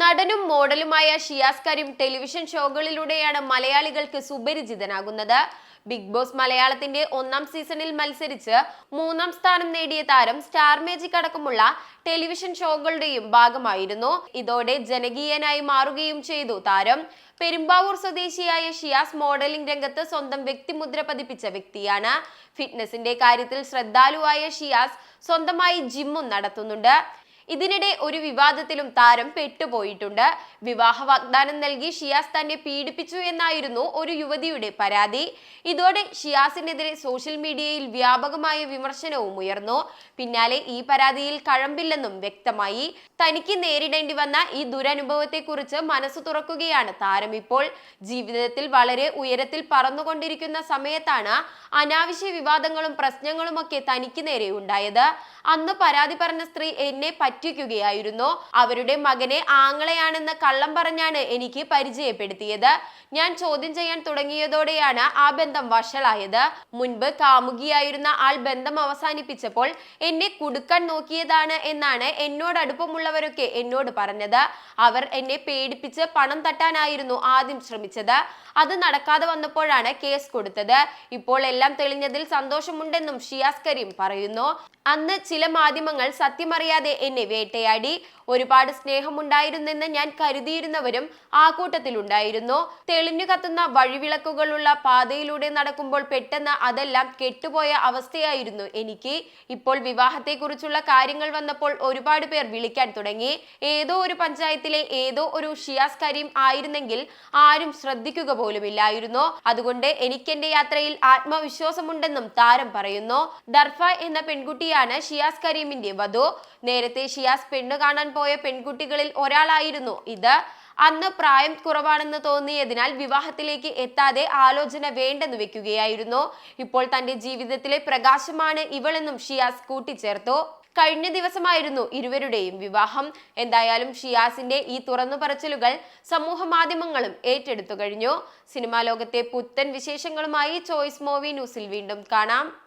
നടനും മോഡലുമായ ഷിയാസ് കരീം ടെലിവിഷൻ ഷോകളിലൂടെയാണ് മലയാളികൾക്ക് സുപരിചിതനാകുന്നത്. ബിഗ് ബോസ് മലയാളത്തിന്റെ ഒന്നാം സീസണിൽ മത്സരിച്ച് മൂന്നാം സ്ഥാനം നേടിയ താരം സ്റ്റാർ മേജിക് അടക്കമുള്ള ടെലിവിഷൻ ഷോകളുടെയും ഭാഗമായിരുന്നു. ഇതോടെ ജനകീയനായി മാറുകയും ചെയ്തു താരം. പെരുമ്പാവൂർ സ്വദേശിയായ ഷിയാസ് മോഡലിംഗ് രംഗത്ത് സ്വന്തം വ്യക്തിമുദ്ര പതിപ്പിച്ച വ്യക്തിയാണ്. ഫിറ്റ്നസിന്റെ കാര്യത്തിൽ ശ്രദ്ധാലുവായ ഷിയാസ് സ്വന്തമായി ജിമ്മും നടത്തുന്നുണ്ട്. ഇതിനിടെ ഒരു വിവാദത്തിലും താരം പെട്ടുപോയിട്ടുണ്ട്. വിവാഹ വാഗ്ദാനം നൽകി ഷിയാസ് തന്നെ പീഡിപ്പിച്ചു എന്നായിരുന്നു ഒരു യുവതിയുടെ പരാതി. ഇതോടെ ഷിയാസിനെതിരെ സോഷ്യൽ മീഡിയയിൽ വ്യാപകമായ വിമർശനവും ഉയർന്നു. പിന്നാലെ ഈ പരാതിയിൽ കഴമ്പില്ലെന്നും വ്യക്തമായി. തനിക്ക് നേരിടേണ്ടി വന്ന ഈ ദുരനുഭവത്തെക്കുറിച്ച് മനസ്സു തുറക്കുകയാണ് താരം ഇപ്പോൾ. ജീവിതത്തിൽ വളരെ ഉയരത്തിൽ പറന്നുകൊണ്ടിരിക്കുന്ന സമയത്താണ് അനാവശ്യ വിവാദങ്ങളും പ്രശ്നങ്ങളുമൊക്കെ തനിക്ക് നേരെ ഉണ്ടായത്. അന്ന് പരാതി പറഞ്ഞ സ്ത്രീ എന്നെ പറ്റിക്കുകയായിരുന്നു. അവരുടെ മകനെ ആങ്ങളെയാണെന്ന് കള്ളം പറഞ്ഞാണ് എനിക്ക് പരിചയപ്പെടുത്തിയത്. ഞാൻ ചോദ്യം ചെയ്യാൻ തുടങ്ങിയതോടെയാണ് ആ ബന്ധം വഷളായത്. മുൻപ് കാമുകിയായിരുന്ന ആൾ ബന്ധം അവസാനിപ്പിച്ചപ്പോൾ എന്നെ കുടുക്കാൻ നോക്കിയതാണ് എന്നാണ് എന്നോട് അടുപ്പമുള്ളവരൊക്കെ എന്നോട് പറഞ്ഞത്. അവർ എന്നെ പേടിപ്പിച്ച് പണം തട്ടാനായിരുന്നു ആദ്യം ശ്രമിച്ചത്. അത് നടക്കാതെ വന്നപ്പോഴാണ് കേസ് കൊടുത്തത്. ഇപ്പോൾ എല്ലാം തെളിഞ്ഞതിൽ സന്തോഷമുണ്ടെന്നും ഷിയാസ് കരീം പറയുന്നു. അന്ന് ചില മാധ്യമങ്ങൾ സത്യമറിയാതെ എന്നെ വേട്ടയാടി. ഒരുപാട് സ്നേഹമുണ്ടായിരുന്നെന്ന് ഞാൻ കരുതിയിരുന്നവരും ആ കൂട്ടത്തിലുണ്ടായിരുന്നു തെളിഞ്ഞു കത്തുന്ന വഴിവിളക്കുകളുള്ള പാതയിലൂടെ നടക്കുമ്പോൾ പെട്ടെന്ന് അതെല്ലാം കെട്ടുപോയ അവസ്ഥയായിരുന്നു എനിക്ക്. ഇപ്പോൾ വിവാഹത്തെക്കുറിച്ചുള്ള കാര്യങ്ങൾ വന്നപ്പോൾ ഒരുപാട് പേർ വിളിക്കാൻ തുടങ്ങി. ഏതോ ഒരു പഞ്ചായത്തിലെ ഏതോ ഒരു ഷിയാസ് കരീം ആയിരുന്നെങ്കിൽ ആരും ശ്രദ്ധിക്കുക പോലുമില്ലായിരുന്നു. അതുകൊണ്ട് എനിക്ക് എന്റെ യാത്രയിൽ ആത്മവിശ്വാസമുണ്ടെന്നും താരം പറയുന്നു. ദർഫ എന്ന പെൺകുട്ടിയാണ് ഷിയാസ് കരീമിന്റെ വധു. നേരത്തെ ഷിയാസ് പെണ്ണു കാണാൻ പോയ പെൺകുട്ടികളിൽ ഒരാളായിരുന്നു ഇത്. അന്ന് പ്രായം കുറവാണെന്ന് തോന്നിയതിനാൽ വിവാഹത്തിലേക്ക് എത്താതെ ആലോചന വേണ്ടെന്ന് വെക്കുകയായിരുന്നു. ഇപ്പോൾ തന്റെ ജീവിതത്തിലെ പ്രകാശമാണ് ഇവളെന്നും ഷിയാസ് കൂട്ടിച്ചേർത്തു. കഴിഞ്ഞ ദിവസമായിരുന്നു ഇരുവരുടെയും വിവാഹം. എന്തായാലും ഷിയാസിന്റെ ഈ തുറന്നു പറച്ചിലുകൾ സമൂഹ മാധ്യമങ്ങളും ഏറ്റെടുത്തു കഴിഞ്ഞു. സിനിമാ ലോകത്തെ പുത്തൻ വിശേഷങ്ങളുമായി ചോയ്സ് മൂവി ന്യൂസിൽ വീണ്ടും കാണാം.